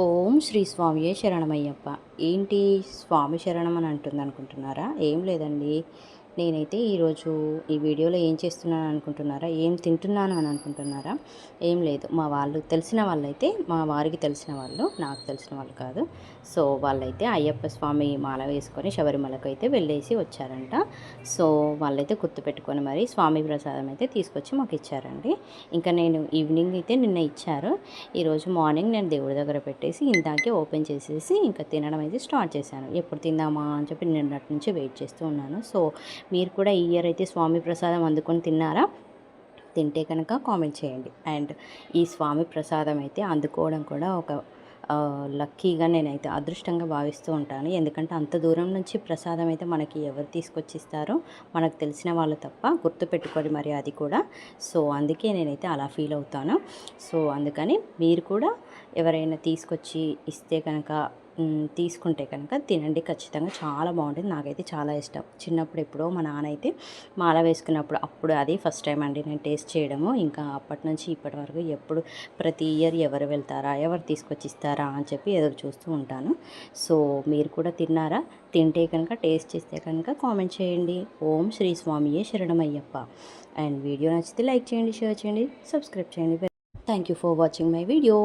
ఓం శ్రీ స్వామియే శరణమయ్యప్ప. ఏంటి స్వామి శరణం అని అంటుంది అనుకుంటున్నారా ఏం లేదండి. నేనైతే ఈరోజు ఈ వీడియోలో ఏం చేస్తున్నాను అనుకుంటున్నారా? ఏం తింటున్నాను అని అనుకుంటున్నారా? ఏం లేదు. మా వాళ్ళు తెలిసిన వాళ్ళైతే మా వారికి తెలిసిన వాళ్ళు నాకు తెలిసిన వాళ్ళు కాదు. సో వాళ్ళైతే అయ్యప్ప స్వామి మాల వేసుకొని శబరిమలకు అయితే వెళ్ళేసి వచ్చారంట. సో వాళ్ళైతే గుర్తుపెట్టుకొని మరి స్వామి ప్రసాదం అయితే తీసుకొచ్చి మాకు ఇచ్చారండి. ఇంకా నేను ఈవినింగ్ అయితే నిన్న ఇచ్చారు. ఈరోజు మార్నింగ్ నేను దేవుడి దగ్గర పెట్టేసి ఇందాకే ఓపెన్ చేసేసి ఇంకా తినడం అయితే స్టార్ట్ చేశాను. ఎప్పుడు తిందామా అని చెప్పి నిన్నటి నుంచి వెయిట్ చేస్తూ ఉన్నాను. సో మీరు కూడా ఈ ఇయర్ అయితే స్వామి ప్రసాదం అందుకొని తిన్నారా? తింటే కనుక కామెంట్ చేయండి. అండ్ ఈ స్వామి ప్రసాదం అయితే అందుకోవడం కూడా ఒక లక్కీగా నేనైతే అదృష్టంగా భావిస్తూ ఉంటాను. ఎందుకంటే అంత దూరం నుంచి ప్రసాదం అయితే మనకి ఎవరు తీసుకొచ్చిస్తారో మనకు తెలిసిన వాళ్ళు తప్ప గుర్తుపెట్టుకోవాలి మరి అది కూడా. సో అందుకే నేనైతే అలా ఫీల్ అవుతాను. సో అందుకని మీరు కూడా ఎవరైనా తీసుకొచ్చి ఇస్తే కనుక తీసుకుంటే కనుక తినండి ఖచ్చితంగా. చాలా బాగుంటుంది. నాకైతే చాలా ఇష్టం. చిన్నప్పుడు ఎప్పుడో మా నాన్న అయితే మాల వేసుకున్నప్పుడు అప్పుడు అది ఫస్ట్ టైం అండి నేను టేస్ట్ చేయడము. ఇంకా అప్పటి నుంచి ఇప్పటి వరకు ఎప్పుడు ప్రతి ఇయర్ ఎవరు వెళ్తారా ఎవరు తీసుకొచ్చి ఇస్తారా అని చెప్పి ఎదురు చూస్తూ ఉంటాను. సో మీరు కూడా తిన్నారా? తింటే కనుక టేస్ట్ చేస్తే కనుక కామెంట్ చేయండి. ఓం శ్రీ స్వామియే శరణమయ్యప్ప. అండ్ వీడియో నచ్చితే లైక్ చేయండి షేర్ చేయండి సబ్స్క్రైబ్ చేయండి. Thank you for watching my video.